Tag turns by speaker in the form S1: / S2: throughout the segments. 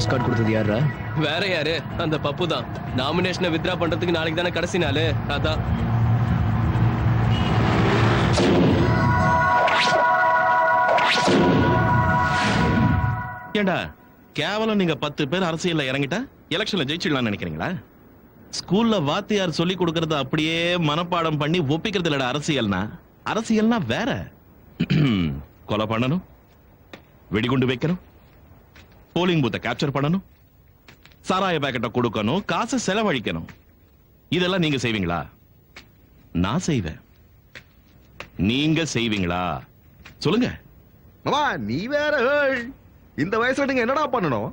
S1: Escort கொடுத்தது யாரா
S2: வேற யாரு? அந்த பப்பு தான். நாமினேஷனை வித்ரா பண்றதுக்கு நாளைக்கு தானே கடைசி நாள். அதான்.
S3: ஏண்டா கேவலம் நீங்க பத்து பேர் அரசியல்ல இறங்கிட்டா? எலெக்ஷன்ல ஜெயிச்சிடலாம்னு நினைக்கிறீங்களா? ஸ்கூல்ல வாத்தியார் சொல்லி கொடுக்கறத அப்படியே மனப்பாடம் பண்ணி ஒப்பிக்கிறது இல்லடா அரசியல்னா. அரசியல்னா வேற. கொலை பண்ணணும். வெடிகுண்டு வைக்கணும். போலிங் பூத்தை கேப்சர் பண்ணணும் சாராய பாக்கெட்டை கொடுக்கணும் காசை செலவழிக்கணும். இதெல்லாம் நீங்க செய்வீங்களா? நான் செய்வேன். நீங்க செய்வீங்களா? சொல்லுங்க.
S4: மாமா நீ வேற இந்த வயசுல நீங்க என்னடா பண்ணணும்?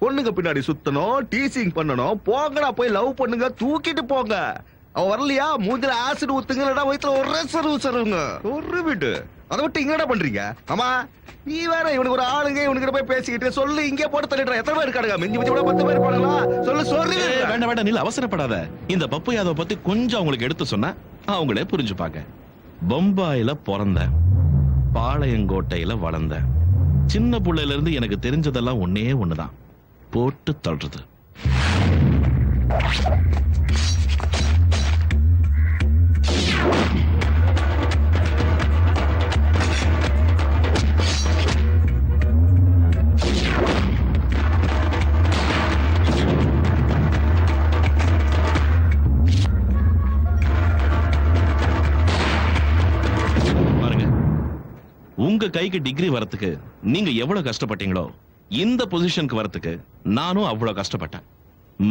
S4: பொண்ணுங்க பின்னாடி சுத்தணும் டீசிங் பண்ணணும் போங்கடா போய் லவ் பண்ணுங்க தூக்கிட்டு போங்க. அவ வரலையா? மூஞ்சில ஆசிட் ஊத்துங்க இல்லடா வயித்துல ஒரே சருவு சருவுங்க ஒரு வீட்டு. அதை விட்டு இங்கடா பண்றீங்க? ஆமா நீ வேற இவனுக்கு ஒரு ஆளுங்க இவனுக்கு போய் பேசிக்கிட்டு சொல்லு இங்கே போட்டு தள்ளிடுற எத்தனை பேர் இருக்காடுங்க மிஞ்சி மிஞ்சி கூட பத்து பேர் இருப்பாங்களா சொல்லு சொல்லு.
S3: வேண்டாம் வேண்டாம் நீ அவசரப்படாத. இந்த பப்பு யாதவ பத்தி கொஞ்சம் அவங்களுக்கு எடுத்து சொன்னா அவங்களே புரிஞ்சுப்பாங்க. பம்பாயில பிறந்தேன். பாளையங்கோட்டையில வளர்ந்தேன். சின்ன பிள்ளையில இருந்து எனக்கு தெரிஞ்சதெல்லாம் ஒன்னே ஒண்ணுதான். போட்டு தள்ளுறது. உங்க கைக்கு டிகிரி வரத்துக்கு நீங்க எவ்வளவு கஷ்டப்பட்டீங்களோ இந்த பொசிஷனுக்கு வரத்துக்கு நானும் அவ்வளவு கஷ்டப்பட்டேன்.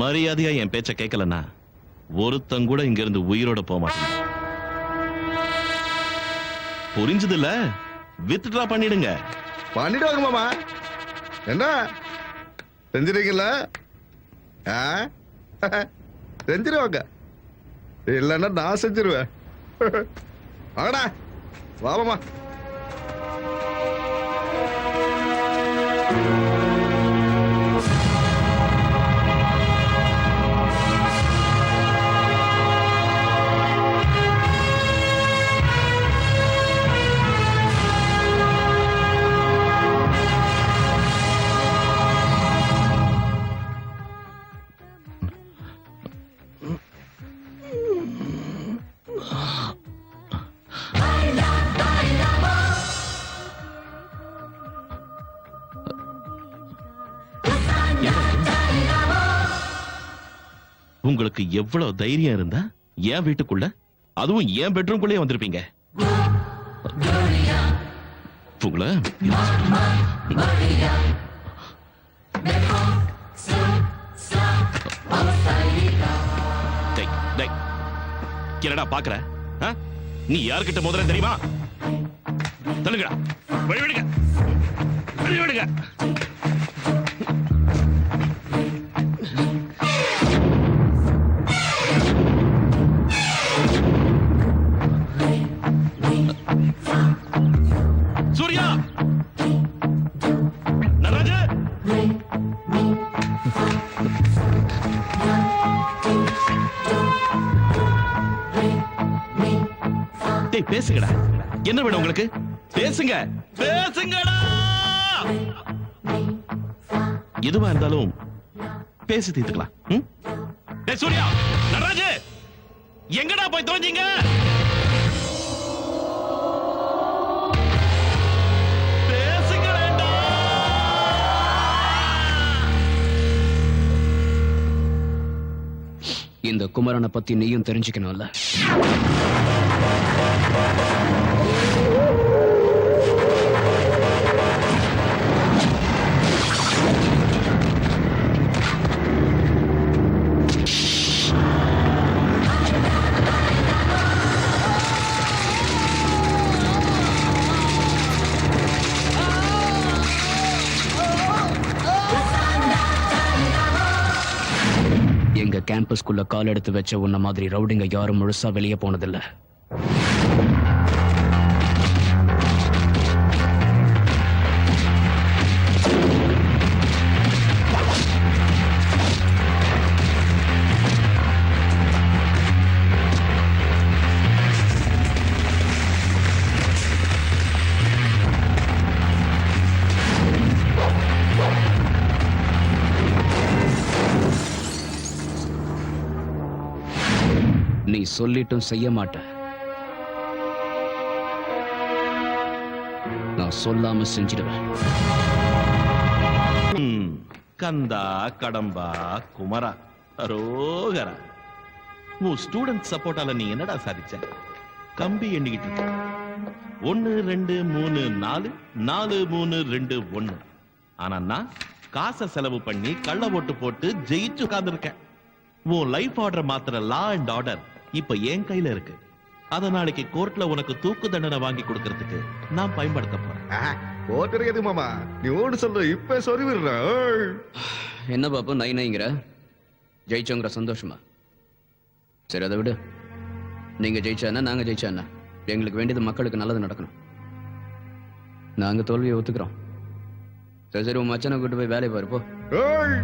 S3: மரியாதையா என் பேச்ச கேட்கலன்னா ஒருத்தங்க கூட இங்க இருந்து உயிரோட போக மாட்டேன். புரிஞ்சது இல்ல வித்ட்ரா பண்ணிடுங்க.
S4: பண்ணிடுவாங்க மாமா. என்ன? செஞ்சிருக்கீங்களா செஞ்சிருவாங்க இல்லைன்னா நான் செஞ்சிருவேன். வாங்கடா வா மாமா
S3: உங்களுக்கு எவ்வளவு தைரியம் இருந்தா என் வீட்டுக்குள்ள அதுவும் என் பெட்ரூம்குள்ளே வந்திருப்பீங்க. உங்களை என்னடா பாக்குற? நீ யார்கிட்ட முதல்ல தெரியுமா? தள்ளுங்கடா. வழிவிடுங்க வழிவிடுங்க பேசுங்கடா. என்ன வேணும் உங்களுக்கு? பேசுங்க. பேசுங்கடா. எதுவா இருந்தாலும் பேசி தீர்த்துக்கலாம். சூர்யா நடராஜு எங்கடா போய் தோஞ்சீங்க
S1: இந்த குமரனை பத்தி நீயும் தெரிஞ்சுக்கணும்ல. கேம்பஸ்குள்ள கால் எடுத்து வச்ச உன்ன மாதிரி ரவுடிங்க யாரும் முழுசா வெளியே போனதில்ல. நீ சொல்லிட்டும் செய்ய மாட்ட நான் சொல்லாம செஞ்சிடுவேன்.
S3: கந்தா கடம்பா குமரா ரோகரா உன் ஸ்டூடெண்ட் சப்போர்ட்டால நீ என்னடா சாதிச்ச? கம்பி எண்ணிக்கிட்டு இருக்க. ஒன்னு ரெண்டு மூணு நாலு நாலு மூணு ரெண்டு ஒண்ணு ஆனா நான் காசை செலவு பண்ணி கள்ள ஓட்டு போட்டு ஜெயிச்சு உட்கார்ந்திருக்கேன். உன் லைஃப் ஆர்டர் மாத்திர லா அண்ட் ஆர்டர் இப்ப என் கையில இருக்கு. அத நாளைக்கு கோர்ட்ல உனக்கு தூக்கு தண்டனை வாங்கி கொடுக்கறதுக்கு நான் பயன்படுத்த போறேன்.
S4: போட்டிருக்கிறது மாமா? நீ ஓடு சொல்லு இப்ப ஏய்.
S1: என்ன பாப்பு நை நைங்கிற? ஜெயிச்சோங்கிற சந்தோஷமா? சரி அதை விடு. நீங்க ஜெயிச்சா நாங்க ஜெயிச்சா எங்களுக்கு வேண்டியது மக்களுக்கு நல்லது நடக்கணும். நாங்க தோல்வியை ஒத்துக்கிறோம். சரி சரி உன் மச்சனை கூட்டு போய் வேலையை பாரு போ.
S4: ஏய்.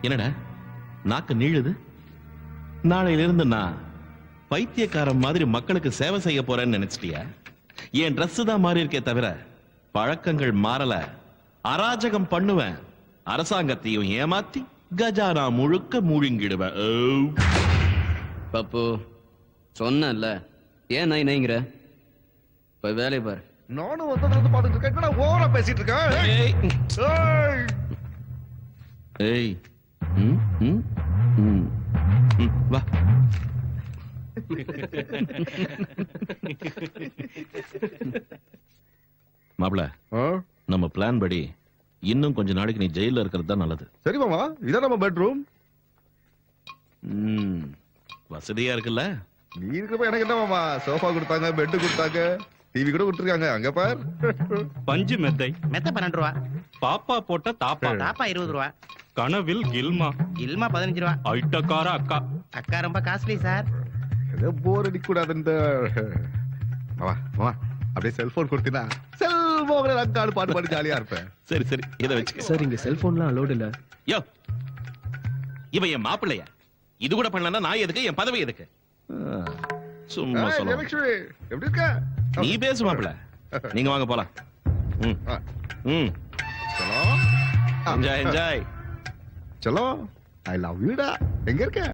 S3: என்னடா? நாக்கு நீளுது? நாளையில இருந்து நான் பைத்தியக்காரன் மாதிரி மக்களுக்கு சேவை செய்ய போறேன்னு நினைச்சிட்டியா? என் Dress தான் மாறி இருக்கே தவிர பழக்கங்கள் மாறல. அராஜகம் பண்ணுவேன். அரசாங்கத்தையும் ஏமாத்தி கஜானா முழுக்க மூழ்கிடுவேன். ஓ.
S1: பப்பு சொன்னேன்ல. ஏன் நை நைங்கிற போய் வேலையை பாரு.
S4: நானும் வந்ததுல இருந்து பாத்துட்டு இருக்கேன். ஓவரா பேசிட்டு இருக்கேன் ஏய்.
S3: ஏய், ம். மாப்பிள? நம்ம பிளான் படி இன்னும் கொஞ்ச நாளைக்கு நீ ஜெயில இருக்கிறது தான் நல்லது.
S4: சரி மாமா இதான் நம்ம பெட்ரூம்
S3: ம், வசதியா இருக்குல்ல?
S4: நீ இருக்கிறப்ப எனக்கு என்ன மாமா சோஃபா கொடுத்தாங்க பெட் கொடுத்தாங்க டிவி கூட கொடுத்துருக்காங்க அங்க பார்.
S5: பஞ்சு மெத்தை.
S6: மெத்த பன்னெண்டு ரூபா.
S5: பாப்பா போட்ட தாப்பா.
S6: தாப்பா இருபது ரூபா.
S5: கனவில் கில்மா.
S6: இல்மா பதினஞ்சு ரூபா.
S5: ஐட்டக்கார அக்கா.
S6: அக்கா ரொம்ப காஸ்ட்லி சார்.
S4: ஏதோ போர் அடிக்க கூடாது இந்த மாமா மாமா அப்படியே செல்போன் கொடுத்தினா செல்போன் அக்காடு பாட்டு பாடி ஜாலியா இருப்பேன்.
S3: சரி சரி. இதை வச்சுக்க.
S2: சார் இங்க செல்போன்லாம் அலோடு இல்ல.
S3: யோ இவன் என் மாப்பிள்ளையா? இது கூட பண்ணலன்னா நான் எதுக்கு? என் பதவி எதுக்கு? சும்மா சொல்ல
S4: எப்படி இருக்க?
S3: நீ பேசு மாப்பிள்ள. நீங்க வாங்க போலாம். ம். ம். என்ஜாய் என்ஜாய்
S4: செல்லம் ஐ லவ் யூடா எங்க இருக்க?